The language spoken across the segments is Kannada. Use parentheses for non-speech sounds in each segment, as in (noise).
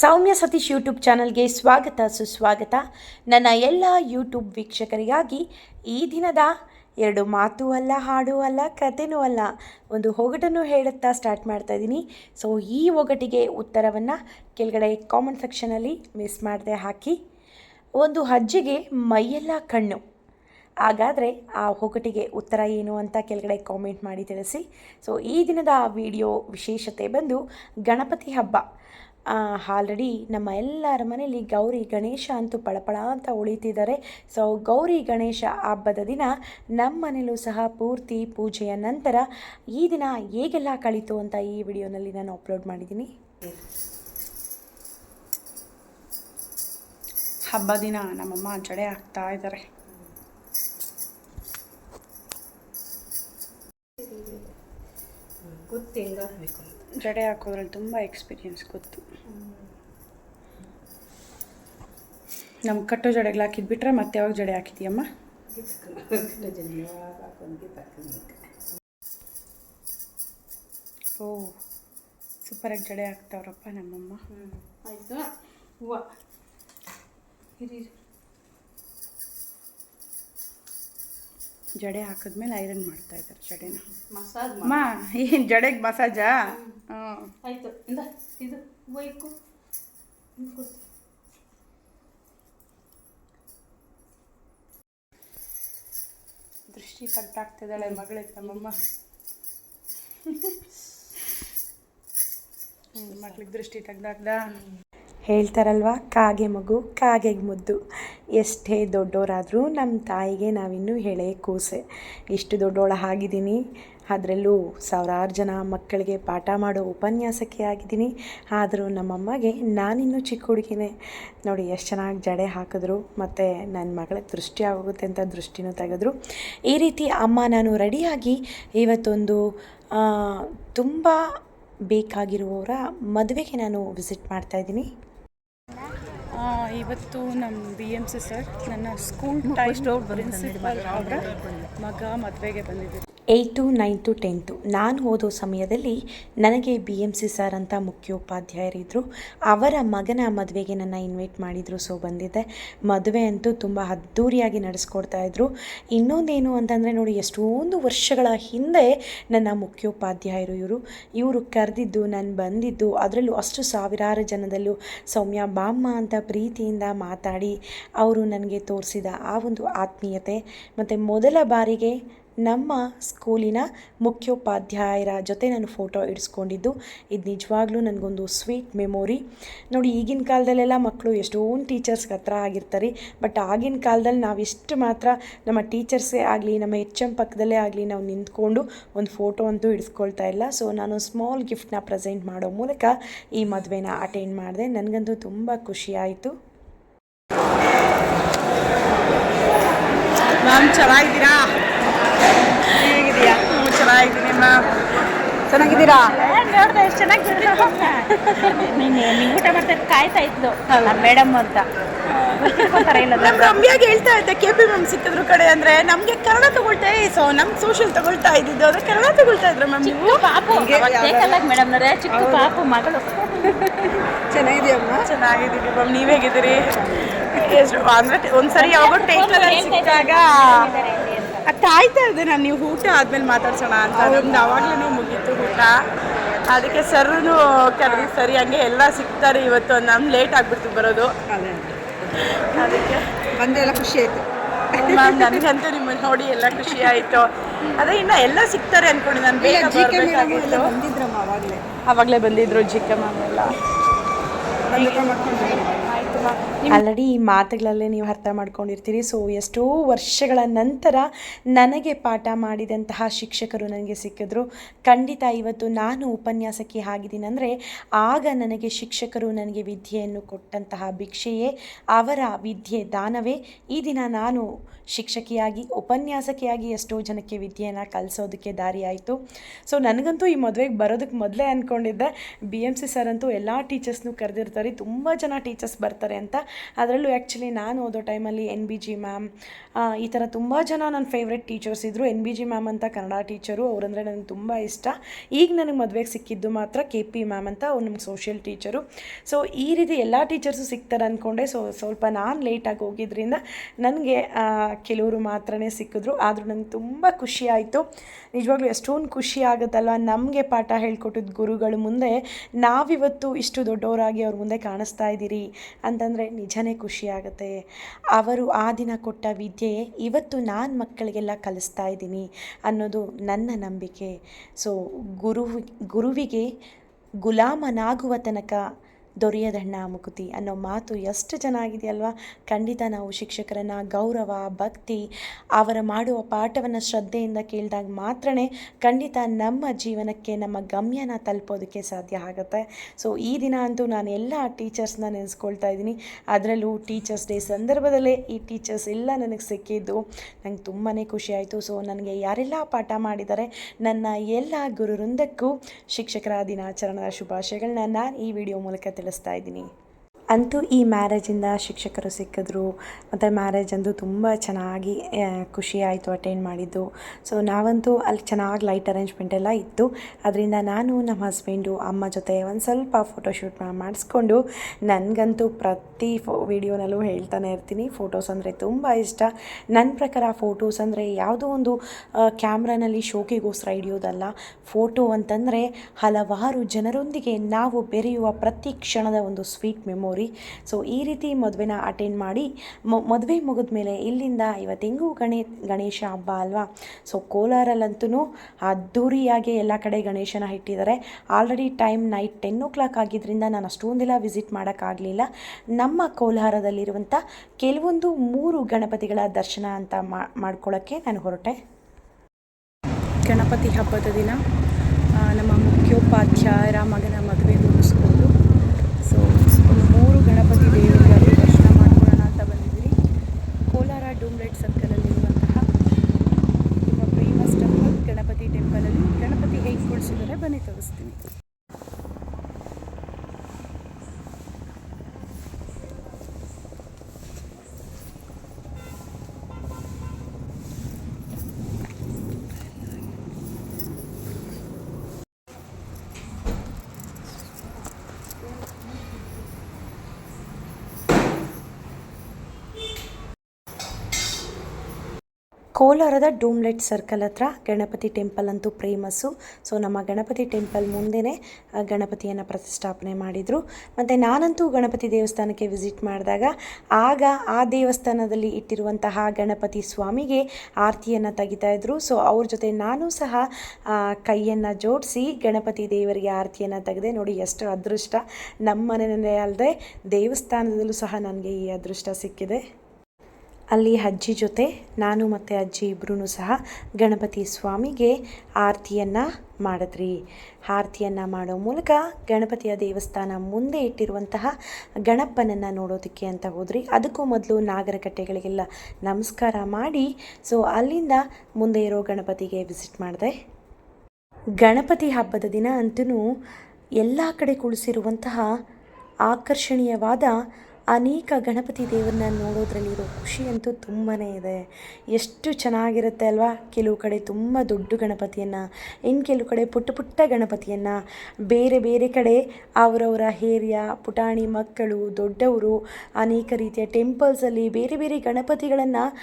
ಸೌಮ್ಯ ಸತೀಶ್ ಯೂಟ್ಯೂಬ್ ಚಾನಲ್ಗೆ ಸ್ವಾಗತ, ಸುಸ್ವಾಗತ. ನನ್ನ ಎಲ್ಲ ಯೂಟ್ಯೂಬ್ ವೀಕ್ಷಕರಿಗಾಗಿ ಈ ದಿನದ ಎರಡು ಮಾತು ಅಲ್ಲ, ಹಾಡು ಅಲ್ಲ ಕಥೆನೂ ಅಲ್ಲ, ಒಂದು ಒಗಟನ್ನು ಹೇಳುತ್ತಾ ಸ್ಟಾರ್ಟ್ ಮಾಡ್ತಾ ಇದ್ದೀನಿ. ಸೊ ಈ ಒಗಟಿಗೆ ಉತ್ತರವನ್ನು ಕೆಳಗಡೆ ಕಾಮೆಂಟ್ ಸೆಕ್ಷನಲ್ಲಿ ಮಿಸ್ ಮಾಡದೆ ಹಾಕಿ. ಒಂದು ಅಜ್ಜಿಗೆ ಮೈಯೆಲ್ಲ ಕಣ್ಣು. ಹಾಗಾದರೆ ಆ ಒಗಟಿಗೆ ಉತ್ತರ ಏನು ಅಂತ ಕೆಳಗಡೆ ಕಾಮೆಂಟ್ ಮಾಡಿ ತಿಳಿಸಿ. ಸೊ ಈ ದಿನದ ವಿಡಿಯೋ ವಿಶೇಷತೆ ಬಂದು ಗಣಪತಿ ಹಬ್ಬ. ಆಲ್ರೆಡಿ ನಮ್ಮ ಎಲ್ಲರ ಮನೆಯಲ್ಲಿ ಗೌರಿ ಗಣೇಶ ಅಂತೂ ಪಳಪಳ ಅಂತ ಉಳಿತಿದ್ದಾರೆ. ಸೊ ಗೌರಿ ಗಣೇಶ ಹಬ್ಬದ ದಿನ ನಮ್ಮ ಮನೆಯಲ್ಲೂ ಸಹ ಪೂರ್ತಿ ಪೂಜೆಯ ನಂತರ ಈ ದಿನ ಹೇಗೆಲ್ಲ ಕಳೀತು ಅಂತ ಈ ವಿಡಿಯೋನಲ್ಲಿ ನಾನು ಅಪ್ಲೋಡ್ ಮಾಡಿದ್ದೀನಿ. ಹಬ್ಬ ದಿನ ನಮ್ಮಮ್ಮ ಜಡೆ ಹಾಕ್ತಾ ಇದ್ದಾರೆ. ಗೊತ್ತಿಲ್ಲ ಜಡೆ ಹಾಕೋದ್ರಲ್ಲಿ ತುಂಬ ಎಕ್ಸ್ಪೀರಿಯನ್ಸ್ ಗೊತ್ತು. ನಮ್ಮ ಕಟ್ಟೋ ಜಡೆಗಳು ಹಾಕಿದ್ಬಿಟ್ರೆ ಮತ್ತೆ ಯಾವಾಗ ಜಡೆ ಹಾಕಿದ್ಯಮ್ಮ? ಓ, ಸೂಪರಾಗಿ ಜಡೆ ಹಾಕ್ತಾವ್ರಪ್ಪ ನಮ್ಮಮ್ಮ. ಆಯಿತು? ಹೂವು. ಜಡೆ ಹಾಕಿದ್ಮೇಲೆ ಐರನ್ ಮಾಡ್ತಾ ಇದ್ದಾರೆ ಜಡೆನ. ಮಸಾಜ್ ಅಮ್ಮ ಏನು ಜಡೆಗೆ ಮಸಾಜಾ? ಹಾಂ ಆಯಿತು ಇಂದ. ದೃಷ್ಟಿ ತಗ್ದಾಗ್ತಿದ್ದಾಳೆ ಮಗಳಿಗೆ ನಮ್ಮಮ್ಮ ಮಕ್ಳಿಗೆ ದೃಷ್ಟಿ ತೆಗ್ದಾಗ್ದ? ಹೇಳ್ತಾರಲ್ವಾ ಕಾಗೆ ಮಗು ಕಾಗೆಗೆ ಮುದ್ದು. ಎಷ್ಟೇ ದೊಡ್ಡವರಾದರೂ ನಮ್ಮ ತಾಯಿಗೆ ನಾವಿನ್ನೂ ಎಳೆ ಕೂಸೆ. ಇಷ್ಟು ದೊಡ್ಡವಳ ಆಗಿದ್ದೀನಿ. ಅದರಲ್ಲೂ ಸಾವಿರಾರು ಜನ ಮಕ್ಕಳಿಗೆ ಪಾಠ ಮಾಡೋ ಉಪನ್ಯಾಸಕ್ಕೆ ಆಗಿದ್ದೀನಿ. ಆದರೂ ನಮ್ಮಮ್ಮಗೆ ನಾನಿನ್ನೂ ಚಿಕ್ಕ ಹುಡುಗಿನೇ. ನೋಡಿ ಎಷ್ಟು ಚೆನ್ನಾಗಿ ಜಡೆ ಹಾಕಿದ್ರು ಮತ್ತು ನನ್ನ ಮಗಳಿಗೆ ದೃಷ್ಟಿ ಆಗುತ್ತೆ ಅಂತ ದೃಷ್ಟಿನೂ ತೆಗೆದ್ರು. ಈ ರೀತಿ ಅಮ್ಮ ನಾನು ರೆಡಿಯಾಗಿ ಇವತ್ತೊಂದು ತುಂಬ ಬೇಕಾಗಿರುವವರ ಮದುವೆಗೆ ನಾನು ವಿಸಿಟ್ ಮಾಡ್ತಾ ಇದ್ದೀನಿ. ಆ, ಇವತ್ತು ನಮ್ಮ ಬಿ ಎಂ ಸಿ ಸರ್ ನನ್ನ ಸ್ಕೂಲ್ ಟೈಮ್ ಪ್ರಿನ್ಸಿಪಲ್ ಅವರ ಮಗ ಮದುವೆಗೆ ಬಂದಿದ್ದರು. ಏಯ್ಟು ನೈನ್ತು ಟೆಂತು ನಾನು ಓದೋ ಸಮಯದಲ್ಲಿ ನನಗೆ ಬಿ ಎಂ ಸಿ ಸರ್ ಅಂತ ಮುಖ್ಯೋಪಾಧ್ಯಾಯರಿದ್ದರು ಅವರ ಮಗನ ಮದುವೆಗೆ ನನ್ನ ಇನ್ವೈಟ್ ಮಾಡಿದರು ಸೊ ಬಂದಿದ್ದೆ ಮದುವೆ ಅಂತೂ ತುಂಬ ಅದ್ಧೂರಿಯಾಗಿ ಇದ್ರು. ಇನ್ನೊಂದೇನು ಅಂತಂದರೆ ನೋಡಿ, ಎಷ್ಟೊಂದು ವರ್ಷಗಳ ಹಿಂದೆ ನನ್ನ ಮುಖ್ಯೋಪಾಧ್ಯಾಯರು ಇವರು. ಇವರು ಕರೆದಿದ್ದು, ನಾನು ಬಂದಿದ್ದು, ಅದರಲ್ಲೂ ಅಷ್ಟು ಸಾವಿರಾರು ಜನದಲ್ಲೂ ಸೌಮ್ಯ ಬಾಮ್ಮ ಅಂತ ಪ್ರೀತಿಯಿಂದ ಮಾತಾಡಿ, ಅವರು ನನಗೆ ತೋರಿಸಿದ ಆ ಒಂದು ಆತ್ಮೀಯತೆ. ಮತ್ತು ಮೊದಲ ಬಾರಿಗೆ ನಮ್ಮ ಸ್ಕೂಲಿನ ಮುಖ್ಯೋಪಾಧ್ಯಾಯರ ಜೊತೆ ನಾನು ಫೋಟೋ ಇಡಿಸ್ಕೊಂಡಿದ್ದು. ಇದು ನಿಜವಾಗ್ಲೂ ನನಗೊಂದು ಸ್ವೀಟ್ ಮೆಮೊರಿ. ನೋಡಿ, ಈಗಿನ ಕಾಲದಲ್ಲೆಲ್ಲ ಮಕ್ಕಳು ಎಷ್ಟೊಂದು ಟೀಚರ್ಸ್ಗೆ ಹತ್ರ ಆಗಿರ್ತಾರೆ. ಬಟ್ ಆಗಿನ ಕಾಲದಲ್ಲಿ ನಾವು ಎಷ್ಟು ಮಾತ್ರ ನಮ್ಮ ಟೀಚರ್ಸೇ ಆಗಲಿ, ನಮ್ಮ ಎಚ್ ಎಂ ಪಕ್ಕದಲ್ಲೇ ಆಗಲಿ ನಾವು ನಿಂತ್ಕೊಂಡು ಒಂದು ಫೋಟೋ ಅಂತೂ ಇಡಿಸ್ಕೊಳ್ತಾ ಇಲ್ಲ. ಸೊ, ನಾನು ಸ್ಮಾಲ್ ಗಿಫ್ಟ್ನ ಪ್ರೆಸೆಂಟ್ ಮಾಡೋ ಮೂಲಕ ಈ ಮದುವೆನ ಅಟೆಂಡ್ ಮಾಡಿದೆ. ನನಗಂತೂ ತುಂಬ ಖುಷಿ ಆಯಿತು. ಮ್ಯಾಮ್, ಚೆನ್ನಾಗಿದ್ದೀರಾ? ಹೇಗಿದೆಯಾ ಚೆನ್ನಾಗಿದ್ದೀನಿ. ಮ್ಯಾಮ್ ಚೆನ್ನಾಗಿದ್ದೀರಾ? ನೋಡಿದೆ ಎಷ್ಟು ಚೆನ್ನಾಗಿ ನೀನು ಮಾಡ್ತಾ ಊಟ ಮಾಡ್ತಾರೆ ಕಾಯ್ತಾ ಇದ್ದು ನಮ್ಮ ಮೇಡಮ್ ಅಂತ. ರಮ್ಯಾಗೆ ಹೇಳ್ತಾ ಇದ್ದೆ ಕೆ ಪಿ ಮ್ಯಾಮ್ ಸಿಕ್ಕಿದ್ರು ಕಡೆ ಅಂದ್ರೆ ನಮಗೆ ಕನ್ನಡ ತಗೊಳ್ತಾ. ಸೊ ನಮ್ಮ ಸೋಷಿಯಲ್ ತಗೊಳ್ತಾ ಇದ್ದಿದ್ದು. ಅಂದ್ರೆ ಕನ್ನಡ ತಗೊಳ್ತಾ ಇದ್ರು ಮ್ಯಾಮ್ ನೀವು? ಪಾಪು. ಮೇಡಮ್ ಚಿಕ್ಕ ಪಾಪು ಮಗಳು. ಚೆನ್ನಾಗಿದೆಯಮ್ಮ ಚೆನ್ನಾಗಿದ್ದೀವಿ ಮ್ಯಾಮ್. ನೀವು ಹೇಗಿದ್ದೀರಿ? ಎಷ್ಟು ಅಂದರೆ ಒಂದ್ಸರಿ ಯಾವಾಗ ಟೈಮ್ ಸಿಕ್ಕಾಗ ಕಾಯ್ತಾ ಇದ್ದೆ ನಾನು ನೀವು ಊಟ ಆದ್ಮೇಲೆ ಮಾತಾಡ್ಸೋಣ ಅಂತ. ನಮ್ದು ಅವಾಗ್ಲೂ ಮುಗೀತು ಊಟ. ಅದಕ್ಕೆ ಸರ್ನು ಕರೆದಿ ಸರಿ ಹಂಗೆ ಎಲ್ಲ ಸಿಗ್ತಾರೆ ಇವತ್ತು. ನಮ್ಗೆ ಲೇಟ್ ಆಗ್ಬಿಡ್ತು ಬರೋದು. ಅದಕ್ಕೆ ಬಂದೆಲ್ಲ ಖುಷಿ ಆಯ್ತು. ಮ್ಯಾಮ್ ನನಗಂತೂ ನಿಮ್ಮನ್ನ ನೋಡಿ ಎಲ್ಲ ಖುಷಿ ಆಯಿತು. ಅದೇ ಇನ್ನು ಎಲ್ಲ ಸಿಗ್ತಾರೆ ಅನ್ಕೊಂಡು ನಾನು ಬೇಗ ಬರ್ಬೇಕಾಗಿತ್ತು. ಬಂದಿದ್ರಮ್ಮ ಅವಾಗಲೇ. ಬಂದಿದ್ರು ಜಿ ಕೆ ಮ್ಯಾಮ್ ಎಲ್ಲ. ಆಲ್ರೆಡಿ ಈ ಮಾತುಗಳಲ್ಲೇ ನೀವು ಅರ್ಥ ಮಾಡ್ಕೊಂಡಿರ್ತೀರಿ. ಸೊ ಎಷ್ಟೋ ವರ್ಷಗಳ ನಂತರ ನನಗೆ ಪಾಠ ಮಾಡಿದಂತಹ ಶಿಕ್ಷಕರು ನನಗೆ ಸಿಕ್ಕಿದ್ರು. ಖಂಡಿತ ಇವತ್ತು ನಾನು ಉಪನ್ಯಾಸಕ್ಕೆ ಆಗಿದ್ದೀನಿ. ಅಂದರೆ ಆಗ ನನಗೆ ಶಿಕ್ಷಕರು ನನಗೆ ವಿದ್ಯೆಯನ್ನು ಕೊಟ್ಟಂತಹ ಭಿಕ್ಷೆಯೇ ಅವರ ವಿದ್ಯೆ, ದಾನವೇ. ಈ ದಿನ ನಾನು ಶಿಕ್ಷಕಿಯಾಗಿ, ಉಪನ್ಯಾಸಕಿಯಾಗಿ ಎಷ್ಟೋ ಜನಕ್ಕೆ ವಿದ್ಯೆಯನ್ನು ಕಲಿಸೋದಕ್ಕೆ ದಾರಿ ಆಯಿತು. ಸೊ ನನಗಂತೂ ಈ ಮದುವೆಗೆ ಬರೋದಕ್ಕೆ ಮೊದಲೇ ಅಂದ್ಕೊಂಡಿದ್ದೆ ಬಿ ಎಂ ಸಿ ಸರ್ ಅಂತೂ ಎಲ್ಲ ಟೀಚರ್ಸ್ನೂ ಕರೆದಿರ್ತಾರೆ. ತುಂಬ ಜನ ಟೀಚರ್ಸ್ ಬರ್ತಾರೆ. ಅಂತ. ಅದರಲ್ಲೂ ಆ್ಯಕ್ಚುಲಿ ನಾನು ಓದೋ ಟೈಮಲ್ಲಿ ಎನ್ ಬಿ ಜಿ ಮ್ಯಾಮ್ ಈ ಥರ ತುಂಬ ಜನ ನನ್ನ ಫೇವ್ರೆಟ್ ಟೀಚರ್ಸ್ ಇದ್ದರು ಎನ್ ಬಿ ಜಿ ಮ್ಯಾಮ್ ಅಂತ ಕನ್ನಡ ಟೀಚರು ಅವರಂದರೆ ನನಗೆ ತುಂಬ ಇಷ್ಟ. ಈಗ ನನಗೆ ಮದುವೆಗೆ ಸಿಕ್ಕಿದ್ದು ಮಾತ್ರ ಕೆ ಪಿ ಮ್ಯಾಮ್ ಅಂತ ಅವ್ರು ನಮ್ಗೆ ಸೋಷಿಯಲ್ ಟೀಚರು ಸೊ ಈ ರೀತಿ ಎಲ್ಲ ಟೀಚರ್ಸು ಸಿಗ್ತಾರೆ ಅಂದ್ಕೊಂಡೆ ಸೊ ಸ್ವಲ್ಪ ನಾನು ಲೇಟಾಗಿ ಹೋಗಿದ್ರಿಂದ ನನಗೆ ಕೆಲವರು ಮಾತ್ರನೇ ಸಿಕ್ಕಿದ್ರು. ಆದರೂ ನನಗೆ ತುಂಬ ಖುಷಿ ಆಯಿತು. ನಿಜವಾಗ್ಲೂ ಎಷ್ಟೊಂದು ಖುಷಿ ಆಗುತ್ತಲ್ವ? ನಮಗೆ ಪಾಠ ಹೇಳ್ಕೊಟ್ಟಿದ್ದ ಗುರುಗಳು ಮುಂದೆ ನಾವಿವತ್ತು ಇಷ್ಟು ದೊಡ್ಡವರಾಗಿ ಅವ್ರ ಮುಂದೆ ಕಾಣಿಸ್ತಾ ಇದ್ದೀರಿ ಅಂತಂದರೆ ನಿಜನೇ ಖುಷಿಯಾಗುತ್ತೆ ಅವರು ಆ ದಿನ ಕೊಟ್ಟ ವಿದ್ಯೆ ಇವತ್ತು ನಾನು ಮಕ್ಕಳಿಗೆಲ್ಲ ಕಲಿಸ್ತಾ ಇದ್ದೀನಿ ಅನ್ನೋದು ನನ್ನ ನಂಬಿಕೆ. ಸೊ ಗುರು ಗುರುವಿಗೆ ಗುಲಾಮನಾಗುವ ತನಕ ದೊರೆಯದಣ್ಣ ಮುಕುತಿ ಅನ್ನೋ ಮಾತು ಎಷ್ಟು ಚೆನ್ನಾಗಿದೆಯಲ್ವಾ ಖಂಡಿತ ನಾವು ಶಿಕ್ಷಕರನ್ನು ಗೌರವ, ಭಕ್ತಿ, ಅವರ ಮಾಡುವ ಪಾಠವನ್ನು ಶ್ರದ್ಧೆಯಿಂದ ಕೇಳಿದಾಗ ಮಾತ್ರನೇ ಖಂಡಿತ ನಮ್ಮ ಜೀವನಕ್ಕೆ, ನಮ್ಮ ಗಮ್ಯನ ತಲುಪೋದಕ್ಕೆ ಸಾಧ್ಯ ಆಗುತ್ತೆ. ಸೊ ಈ ದಿನ ಅಂತೂ ನಾನು ಎಲ್ಲ ಟೀಚರ್ಸ್ನ ನೆನೆಸ್ಕೊಳ್ತಾ ಇದ್ದೀನಿ. ಅದರಲ್ಲೂ ಟೀಚರ್ಸ್ ಡೇ ಸಂದರ್ಭದಲ್ಲೇ ಈ ಟೀಚರ್ಸ್ ಎಲ್ಲ ನನಗೆ ಸಿಕ್ಕಿದ್ದು. ನಂಗೆ ತುಂಬಾ ಖುಷಿಯಾಯಿತು ಸೊ ನನಗೆ ಯಾರೆಲ್ಲ ಪಾಠ ಮಾಡಿದ್ದಾರೆ, ನನ್ನ ಎಲ್ಲ ಗುರುವೃಂದಕ್ಕೂ ಶಿಕ್ಷಕರ ದಿನಾಚರಣೆಯ ಶುಭಾಶಯಗಳನ್ನ ನಾನು ಈ ವಿಡಿಯೋ ಮೂಲಕ ತಿಳಿಸ್ತಾ ಇದ್ದೀನಿ. ಅಂತೂ ಈ ಮ್ಯಾರೇಜಿಂದ ಶಿಕ್ಷಕರು ಸಿಕ್ಕಿದ್ರು. ಮತ್ತು ಮ್ಯಾರೇಜ್ ಅಂತೂ ತುಂಬ ಚೆನ್ನಾಗಿ ಖುಷಿಯಾಯಿತು ಅಟೆಂಡ್ ಮಾಡಿದ್ದು. ಸೊ ನಾವಂತೂ ಅಲ್ಲಿ ಚೆನ್ನಾಗಿ ಲೈಟ್ ಅರೇಂಜ್ಮೆಂಟ್ ಎಲ್ಲ ಇತ್ತು. ಅದರಿಂದ ನಾನು, ನಮ್ಮ ಹಸ್ಬೆಂಡು ಅಮ್ಮ ಜೊತೆ ಒಂದು ಸ್ವಲ್ಪ ಫೋಟೋಶೂಟ್ ಮಾಡಿಸ್ಕೊಂಡು ನನಗಂತೂ ಪ್ರತಿ ಫೋ, ವಿಡಿಯೋನಲ್ಲೂ ಹೇಳ್ತಾನೆ ಇರ್ತೀನಿ. ಫೋಟೋಸ್ ಅಂದರೆ ತುಂಬ ಇಷ್ಟ. ನನ್ನ ಪ್ರಕಾರ ಫೋಟೋಸ್ ಅಂದರೆ ಯಾವುದೋ ಒಂದು ಕ್ಯಾಮ್ರಾನಲ್ಲಿ ಶೋಕಿಗೋಸ್ಕರ ಹಿಡಿಯೋದಲ್ಲ. ಫೋಟೋ ಅಂತಂದರೆ ಹಲವಾರು ಜನರೊಂದಿಗೆ ನಾವು ಬೆರೆಯುವ ಪ್ರತಿ ಕ್ಷಣದ ಒಂದು ಸ್ವೀಟ್ ಮೆಮೊರಿ ಸೊ ಈ ರೀತಿ ಮದುವೆನ ಅಟೆಂಡ್ ಮಾಡಿ ಮದುವೆ ಮುಗಿದ ಮೇಲೆ ಇಲ್ಲಿಂದ ಇವತ್ತಿಂಗೂ ಗಣೇ, ಗಣೇಶ ಹಬ್ಬ ಅಲ್ವಾ? ಸೊ ಕೋಲಾರಲ್ಲಂತೂ ಅದ್ದೂರಿಯಾಗಿ ಎಲ್ಲ ಕಡೆ ಗಣೇಶನ ಇಟ್ಟಿದ್ದಾರೆ. Already time night ten o'clock ಆಗಿದ್ದರಿಂದ ನಾನು ಅಷ್ಟೊಂದೆಲ್ಲ ವಿಸಿಟ್ ಮಾಡೋಕ್ಕಾಗಲಿಲ್ಲ ನಮ್ಮ ಕೋಲಾರದಲ್ಲಿರುವಂಥ ಕೆಲವೊಂದು ಮೂರು ಗಣಪತಿಗಳ ದರ್ಶನ ಅಂತ ಮಾಡ್ಕೊಳ್ಳೋಕ್ಕೆ ನಾನು ಹೊರಟೆ. ಗಣಪತಿ ಹಬ್ಬದ ದಿನ ನಮ್ಮ ಮುಖ್ಯೋಪಾಧ್ಯಾಯರ ಮಗನ ಮದುವೆ ಮುಗಿಸ್ಕೊಂಡು ಸೊ ಒಂದು ಮೂರು ಗಣಪತಿ ದೇವರುಗಳು ದರ್ಶನ ಮಾಡ್ಕೊಳ್ಳೋಣ ಅಂತ ಬಂದಿದ್ದೀರಿ ಕೋಲಾರ ಡೂಮ್ಲೆಟ್ ಸರ್ಕಲಲ್ಲಿರುವಂತಹ ತುಂಬ ಫೇಮಸ್ ಟೆಂಪಲ್ ಗಣಪತಿ ಟೆಂಪಲಲ್ಲಿ ಗಣಪತಿ ಹೇಗೆ ಕೊಡಿಸಿದ್ದಾರೆ ಬನ್ನಿ ತೋರಿಸ್ತೀನಿ ಕೋಲಾರದ ಡೂಮ್ಲೆಟ್ ಸರ್ಕಲ್ ಹತ್ರ ಗಣಪತಿ ಟೆಂಪಲ್ ಅಂತೂ ಪ್ರೇಮಸ್ಸು ಸೊ, ನಮ್ಮ ಗಣಪತಿ ಟೆಂಪಲ್ ಮುಂದೆನೇ ಗಣಪತಿಯನ್ನು ಪ್ರತಿಷ್ಠಾಪನೆ ಮಾಡಿದರು. ಮತ್ತು ನಾನಂತೂ ಗಣಪತಿ ದೇವಸ್ಥಾನಕ್ಕೆ ವಿಸಿಟ್ ಮಾಡಿದಾಗ, ಆಗ ಆ ದೇವಸ್ಥಾನದಲ್ಲಿ ಇಟ್ಟಿರುವಂತಹ ಗಣಪತಿ ಸ್ವಾಮಿಗೆ ಆರತಿಯನ್ನು ತೆಗಿತಾ ಇದ್ದರು ಸೊ, ಅವ್ರ ಜೊತೆ ನಾನು ಸಹ ಕೈಯನ್ನು ಜೋಡಿಸಿ ಗಣಪತಿ ದೇವರಿಗೆ ಆರತಿಯನ್ನು ತೆಗೆದೆ, ನೋಡಿ ಎಷ್ಟು ಅದೃಷ್ಟ. ನಮ್ಮ ಮನೆಯಲ್ಲೇ ಅಲ್ಲದೆ ದೇವಸ್ಥಾನದಲ್ಲೂ ಸಹ ನನಗೆ ಈ ಅದೃಷ್ಟ ಸಿಕ್ಕಿದೆ. ಅಲ್ಲಿ ಅಜ್ಜಿ ಜೊತೆ ನಾನು ಮತ್ತು ಅಜ್ಜಿ ಇಬ್ಬರೂ ಸಹ ಗಣಪತಿ ಸ್ವಾಮಿಗೆ ಆರತಿಯನ್ನು ಮಾಡಿದ್ರಿ. ಆರತಿಯನ್ನು ಮಾಡೋ ಮೂಲಕ ಗಣಪತಿಯ ದೇವಸ್ಥಾನ ಮುಂದೆ ಇಟ್ಟಿರುವಂತಹ ಗಣಪನನ್ನು ನೋಡೋದಕ್ಕೆ ಅಂತ ಹೋದ್ರಿ. ಅದಕ್ಕೂ ಮೊದಲು ನಾಗರಕಟ್ಟೆಗಳಿಗೆಲ್ಲ ನಮಸ್ಕಾರ ಮಾಡಿ ಸೊ ಅಲ್ಲಿಂದ ಮುಂದೆ ಇರೋ ಗಣಪತಿಗೆ ವಿಸಿಟ್ ಮಾಡಿದೆ. ಗಣಪತಿ ಹಬ್ಬದ ದಿನ ಅಂತೂ ಎಲ್ಲ ಕಡೆ ಕುಳಿಸಿರುವಂತಹ ಆಕರ್ಷಣೀಯವಾದ ಅನೇಕ ಗಣಪತಿ ದೇವರನ್ನ ನೋಡೋದ್ರಲ್ಲಿರೋ ಖುಷಿ ಅಂತೂ ತುಂಬಾ ಇದೆ. ಎಷ್ಟು ಚೆನ್ನಾಗಿರುತ್ತೆ ಅಲ್ವಾ? ಕೆಲವು ಕಡೆ ತುಂಬ ದೊಡ್ಡ ಗಣಪತಿಯನ್ನು ಇನ್ನು ಕೆಲವು ಕಡೆ ಪುಟ್ಟ ಪುಟ್ಟ ಗಣಪತಿಯನ್ನು, ಬೇರೆ ಬೇರೆ ಕಡೆ ಅವರವರ ಹೇರಿಯ ಪುಟಾಣಿ ಮಕ್ಕಳು, ದೊಡ್ಡವರು, ಅನೇಕ ರೀತಿಯ ಟೆಂಪಲ್ಸಲ್ಲಿ ಬೇರೆ ಬೇರೆ ಗಣಪತಿಗಳನ್ನು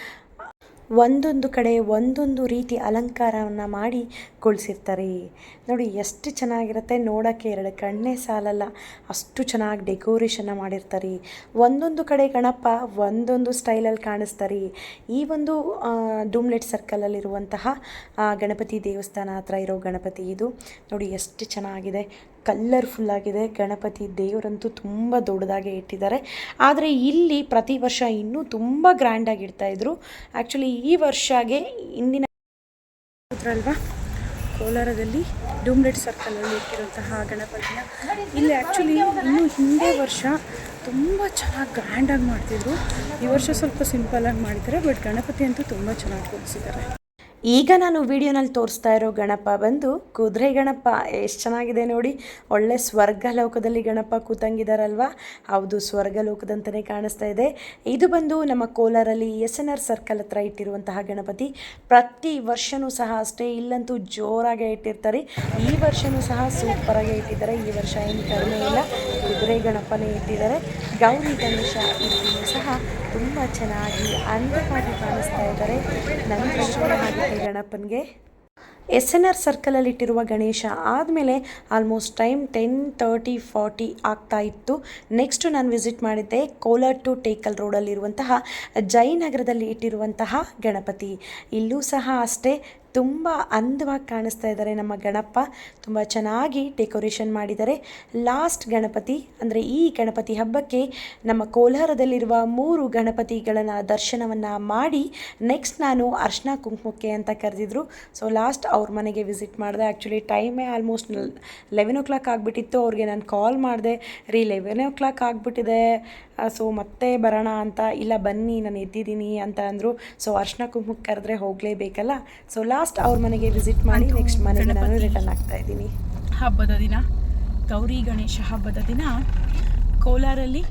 ಒಂದೊಂದು ಕಡೆ ಒಂದೊಂದು ರೀತಿ ಅಲಂಕಾರವನ್ನು ಮಾಡಿ ಕೊಳಿಸಿರ್ತಾರೆ. ನೋಡಿ, ಎಷ್ಟು ಚೆನ್ನಾಗಿರುತ್ತೆ ನೋಡೋಕ್ಕೆ. ಎರಡು ಕಣ್ಣೇ ಸಾಲಲ್ಲ. ಅಷ್ಟು ಚೆನ್ನಾಗಿ ಡೆಕೋರೇಷನ್ನ ಮಾಡಿರ್ತಾರೆ. ಒಂದೊಂದು ಕಡೆ ಗಣಪ ಒಂದೊಂದು ಸ್ಟೈಲಲ್ಲಿ ಕಾಣಿಸ್ತಾರೆ. ಈ ಒಂದು ಡೂಮ್ಲೆಟ್ ಸರ್ಕಲಲ್ಲಿರುವಂತಹ ಗಣಪತಿ ದೇವಸ್ಥಾನ ಹತ್ರ ಇರೋ ಗಣಪತಿ ಇದು. ನೋಡಿ, ಎಷ್ಟು ಚೆನ್ನಾಗಿದೆ. ಕಲ್ಲರ್ಫುಲ್ಲಾಗಿದೆ ಗಣಪತಿ ದೇವರಂತೂ ತುಂಬ ದೊಡ್ಡದಾಗಿ ಇಟ್ಟಿದ್ದಾರೆ. ಆದರೆ ಇಲ್ಲಿ ಪ್ರತಿ ವರ್ಷ ಇನ್ನೂ ತುಂಬ ಗ್ರ್ಯಾಂಡಾಗಿ ಇಡ್ತಾಯಿದ್ರು ಆ್ಯಕ್ಚುಲಿ ಈ ವರ್ಷಗೆ ಇಂದಿನ ಅಲ್ವಾ ಕೋಲಾರದಲ್ಲಿ ಡೂಮ್ಲೆಟ್ ಸರ್ಕಲಲ್ಲಿ ಇಟ್ಟಿರುವಂತಹ ಗಣಪತಿನ. ಇಲ್ಲಿ ಆ್ಯಕ್ಚುಲಿ ಇನ್ನೂ ಹಿಂದೆ ವರ್ಷ ತುಂಬ ಚೆನ್ನಾಗಿ ಗ್ರ್ಯಾಂಡಾಗಿ ಮಾಡ್ತಿದ್ರು. ಈ ವರ್ಷ ಸ್ವಲ್ಪ ಸಿಂಪಲಾಗಿ ಮಾಡಿದ್ದಾರೆ ಬಟ್ ಗಣಪತಿ ಅಂತೂ ತುಂಬ ಚೆನ್ನಾಗಿ ಕೊಡಿಸಿದ್ದಾರೆ ಈಗ ನಾನು ವಿಡಿಯೋನಲ್ಲಿ ತೋರಿಸ್ತಾ ಇರೋ ಗಣಪ ಬಂದು ಕುದುರೆ ಗಣಪ. ಎಷ್ಟು ಚೆನ್ನಾಗಿದೆ ನೋಡಿ. ಒಳ್ಳೆ ಸ್ವರ್ಗ ಲೋಕದಲ್ಲಿ ಗಣಪ ಕೂತಂಗಿದಾರಲ್ವಾ? ಹೌದು ಸ್ವರ್ಗ ಲೋಕದಂತಲೇ ಕಾಣಿಸ್ತಾ ಇದೆ. ಇದು ಬಂದು ನಮ್ಮ ಕೋಲಾರಲ್ಲಿ ಎಸ್ ಎನ್ ಆರ್ ಸರ್ಕಲ್ ಹತ್ರ ಇಟ್ಟಿರುವಂತಹ ಗಣಪತಿ. ಪ್ರತಿ ವರ್ಷವೂ ಸಹ ಅಷ್ಟೇ, ಇಲ್ಲಂತೂ ಜೋರಾಗೆ ಇಟ್ಟಿರ್ತಾರೆ. ಈ ವರ್ಷವೂ ಸಹ ಸೂಪರಾಗೆ ಇಟ್ಟಿದ್ದಾರೆ. ಈ ವರ್ಷ ಏನು ಕಡಿಮೆ ಇಲ್ಲ. ಕುದುರೆ ಗಣಪನೇ ಇಟ್ಟಿದ್ದಾರೆ. ಗೌರಿ ಗಣೇಶ ಇಲ್ಲಿಯೂ ಸಹ ಚೆನ್ನಾಗಿ ಅಂದವಾಗಿ ಕಾಣಿಸ್ತಾ ಇದ್ದಾರೆ. ನನ್ನ ಹಾಗೆ ಗಣಪನಿಗೆ ಎಸ್ ಎನ್ ಆರ್ ಸರ್ಕಲಲ್ಲಿ ಇಟ್ಟಿರುವ ಗಣೇಶ ಆದಮೇಲೆ almost time ten thirty forty ಆಗ್ತಾ ಇತ್ತು. ನೆಕ್ಸ್ಟ್ ನಾನು ವಿಸಿಟ್ ಮಾಡಿದ್ದೆ ಕೋಲಾರ್ ಟು ಟೇಕಲ್ ರೋಡಲ್ಲಿರುವಂತಹ ಜಯನಗರದಲ್ಲಿ ಇಟ್ಟಿರುವಂತಹ ಗಣಪತಿ. ಇಲ್ಲೂ ಸಹ ಅಷ್ಟೇ ತುಂಬ ಅಂದವಾಗಿ ಕಾಣಿಸ್ತಾ ಇದ್ದಾರೆ ನಮ್ಮ ಗಣಪ. ತುಂಬ ಚೆನ್ನಾಗಿ ಡೆಕೋರೇಷನ್ ಮಾಡಿದ್ದಾರೆ. ಲಾಸ್ಟ್ ಗಣಪತಿ, ಅಂದರೆ ಈ ಗಣಪತಿ ಹಬ್ಬಕ್ಕೆ ನಮ್ಮ ಕೋಲಾರದಲ್ಲಿರುವ ಮೂರು ಗಣಪತಿಗಳನ್ನು ದರ್ಶನವನ್ನು ಮಾಡಿ ನೆಕ್ಸ್ಟ್ ನಾನು ಅರ್ಶನ ಕುಂಕುಮಕ್ಕೆ ಅಂತ ಕರೆದಿದ್ರು. ಸೊ ಲಾಸ್ಟ್ ಅವ್ರ ಮನೆಗೆ ವಿಸಿಟ್ ಮಾಡಿದೆ. ಆ್ಯಕ್ಚುಲಿ ಟೈಮೇ ಆಲ್ಮೋಸ್ಟ್ ಲೆವೆನ್ ಓ ಕ್ಲಾಕ್ ಆಗಿಬಿಟ್ಟಿತ್ತು. ಅವ್ರಿಗೆ ನಾನು ಕಾಲ್ ಮಾಡಿದೆ. ರೀ ಲೆವೆನ್ ಓ ಕ್ಲಾಕ್ ಆಗಿಬಿಟ್ಟಿದೆ. ಸೊ ಮತ್ತೆ ಬರೋಣ ಅಂತ ಇಲ್ಲ ಬನ್ನಿ ನಾನು ಎದ್ದಿದ್ದೀನಿ ಅಂತ ಅಂದರು. ಸೊ ಅರ್ಶನ ಕುಂಕುಮಕ್ಕೆ ಕರೆದ್ರೆ ಹೋಗಲೇಬೇಕಲ್ಲ? ಸೊ ಲಾಸ್ಟ್ ಅವ್ರ ಮನೆಗೆ ವಿಸಿಟ್ ಮಾಡಿ ನೆಕ್ಸ್ಟ್ ಮನೆ ನಾನು. ರಿಟರ್ನ್ ಆಗ್ತಾ ಇದ್ದೀನಿ. ಹಬ್ಬದ ದಿನ ಗೌರಿ ಗಣೇಶ ಹಬ್ಬದ ದಿನ ಕೋಲಾರಲ್ಲಿ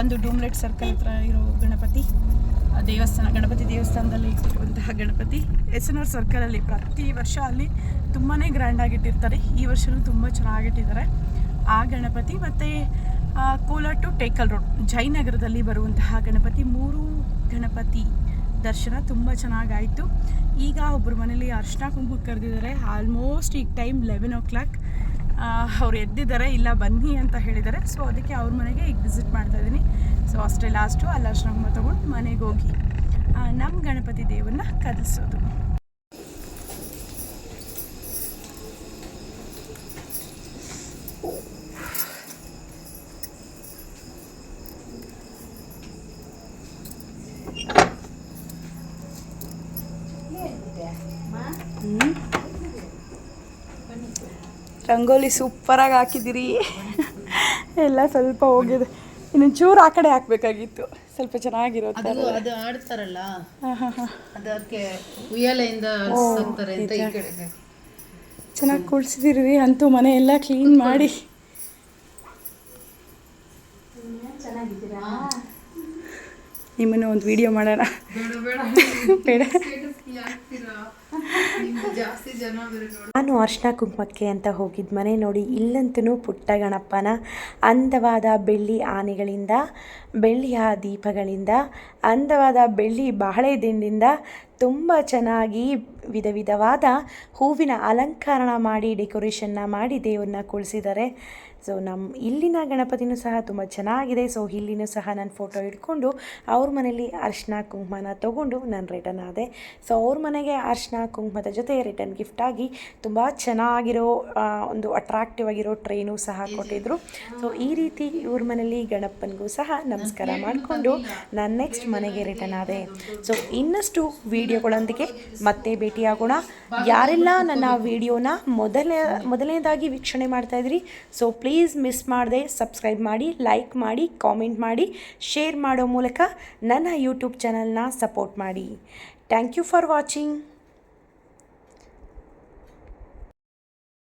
ಒಂದು ಡೂಮ್ಲೆಟ್ ಸರ್ಕಲ್ ಹತ್ರ ಇರೋ ಗಣಪತಿ ದೇವಸ್ಥಾನ ಗಣಪತಿ ದೇವಸ್ಥಾನದಲ್ಲಿ ಇಟ್ಟಿರುವಂತಹ ಗಣಪತಿ ಎಸ್ ಎನ್ ಆರ್ ಸರ್ಕಲಲ್ಲಿ ಪ್ರತಿ ವರ್ಷ ಅಲ್ಲಿ ತುಂಬಾ ಗ್ರ್ಯಾಂಡಾಗಿಟ್ಟಿರ್ತಾರೆ ಈ ವರ್ಷವೂ ತುಂಬ ಚೆನ್ನಾಗಿಟ್ಟಿದ್ದಾರೆ. ಆ ಗಣಪತಿ ಮತ್ತು ಕೋಲಾರ್ ಟು ಟೇಕಲ್ ರೋಡ್ ಜಯನಗರದಲ್ಲಿ ಬರುವಂತಹ ಗಣಪತಿ, ಮೂರು ಗಣಪತಿ ದರ್ಶನ ತುಂಬ ಚೆನ್ನಾಗಾಯಿತು. ಈಗ ಒಬ್ಬರು ಮನೇಲಿ ಅರ್ಶಿನ ಕುಂಕು ಕರೆದಿದ್ದಾರೆ. ಆಲ್ಮೋಸ್ಟ್ ಈಗ ಟೈಮ್ ಲೆವೆನ್ ಓ ಕ್ಲಾಕ್ ಅವ್ರು ಎದ್ದಿದ್ದಾರೆ, ಇಲ್ಲ ಬನ್ನಿ ಅಂತ ಹೇಳಿದ್ದಾರೆ. ಸೊ ಅದಕ್ಕೆ ಅವ್ರ ಮನೆಗೆ ಈಗ ವಿಸಿಟ್ ಮಾಡ್ತಾ ಇದ್ದೀನಿ. ಸೊ ಅಷ್ಟೇ ಲಾಸ್ಟು ಅಲ್ಲಿ, ಅರ್ಶಿನ ಕುಂಕುಮ ತೊಗೊಂಡು ಮನೆಗೆ ಹೋಗಿ. ನಮ್ಮ ಗಣಪತಿ ದೇವನ್ನ ಕದಲಿಸೋದು ರಂಗೋಲಿ ಸೂಪರಾಗಿ ಹಾಕಿದ್ದೀರಿ. ಎಲ್ಲ ಸ್ವಲ್ಪ ಹೋಗಿದೆ. ಇನ್ನೊಂದು ಚೂರು ಆ ಕಡೆ ಹಾಕ್ಬೇಕಾಗಿತ್ತು. ಸ್ವಲ್ಪ ಚೆನ್ನಾಗಿರುತ್ತೆ ಅದು ಅದು ಆಡ್ತಾರಲ್ಲ? ಅದಕ್ಕೆ ಉಯ್ಯಾಲೆಯಿಂದ ಚೆನ್ನಾಗಿ ಕೂಡ್ಸಿದಿರಿ ಅಂತೂ ಮನೆ ಎಲ್ಲ ಕ್ಲೀನ್ ಮಾಡಿ. ನಿಮ್ಮನ್ನು ಒಂದು ವಿಡಿಯೋ ಮಾಡೋಣ. ಬೇಡ (laughs) ಜಾಸ್ತಿ ಜನ ಬೇರೆ ನಾನು ಅರ್ಶನ ಕುಂಕುಮಕ್ಕೆ ಅಂತ ಹೋಗಿದ್ದ ಮನೆ ನೋಡಿ ಇಲ್ಲಂತೂ ಪುಟ್ಟ ಗಣಪನ ಅಂದವಾದ ಬೆಳ್ಳಿ ಆನೆಗಳಿಂದ ಬೆಳ್ಳಿಯ ದೀಪಗಳಿಂದ ಅಂದವಾದ ಬೆಳ್ಳಿ ಬಾಳೆ ದಿಂಡಿಂದ ತುಂಬ ಚೆನ್ನಾಗಿ ವಿಧ ವಿಧವಾದ ಹೂವಿನ ಅಲಂಕರಣ ಮಾಡಿ ಡೆಕೋರೇಷನ್ನ ಮಾಡಿ ದೇವರನ್ನ ಕುಳಿಸಿದ್ದಾರೆ ಸೊ ನಮ್ಮ ಇಲ್ಲಿನ ಗಣಪತಿನೂ ಸಹ ತುಂಬ ಚೆನ್ನಾಗಿದೆ. ಸೊ ಇಲ್ಲಿನೂ ಸಹ ನಾನು ಫೋಟೋ ಇಟ್ಕೊಂಡು ಅವ್ರ ಮನೇಲಿ ಅರ್ಶಿನ, ಕುಂಕುಮನ ತೊಗೊಂಡು ನಾನು ರಿಟರ್ನ್ ಆದೆ. ಸೊ ಅವ್ರ ಮನೆಗೆ ಅರ್ಶಿನ, ಕುಂಕುಮದ ಜೊತೆ ರಿಟರ್ನ್ ಗಿಫ್ಟಾಗಿ ತುಂಬ ಚೆನ್ನಾಗಿರೋ ಒಂದು ಅಟ್ರಾಕ್ಟಿವ್ ಆಗಿರೋ ಟ್ರೈನು ಸಹ ಕೊಟ್ಟಿದ್ರು. ಸೊ ಈ ರೀತಿ ಇವ್ರ ಮನೇಲಿ ಗಣಪನಿಗೂ ಸಹ ನಮಸ್ಕಾರ ಮಾಡಿಕೊಂಡು ನಾನು ನೆಕ್ಸ್ಟ್ ಮನೆಗೆ ರಿಟರ್ನ್ ಆದೆ. ಸೊ ಇನ್ನಷ್ಟು ವಿಡಿಯೋಗಳೊಂದಿಗೆ ಮತ್ತೆ ಭೇಟಿಯಾಗೋಣ. ಯಾರೆಲ್ಲ ನನ್ನ ವಿಡಿಯೋನ ಮೊದಲ, ಮೊದಲನೇದಾಗಿ ವೀಕ್ಷಣೆ ಮಾಡ್ತಾ ಇದ್ರಿ ಸೊ ಪ್ಲೀಸ್ ಮಿಸ್ ಮಾಡದೆ ಸಬ್ಸ್ಕ್ರೈಬ್ ಮಾಡಿ ಲೈಕ್ ಮಾಡಿ ಕಾಮೆಂಟ್ ಮಾಡಿ ಶೇರ್ ಮಾಡೋ ಮೂಲಕ ನನ್ನ ಯೂಟ್ಯೂಬ್ ಚಾನಲ್ನ ಸಪೋರ್ಟ್ ಮಾಡಿ. Thank you for watching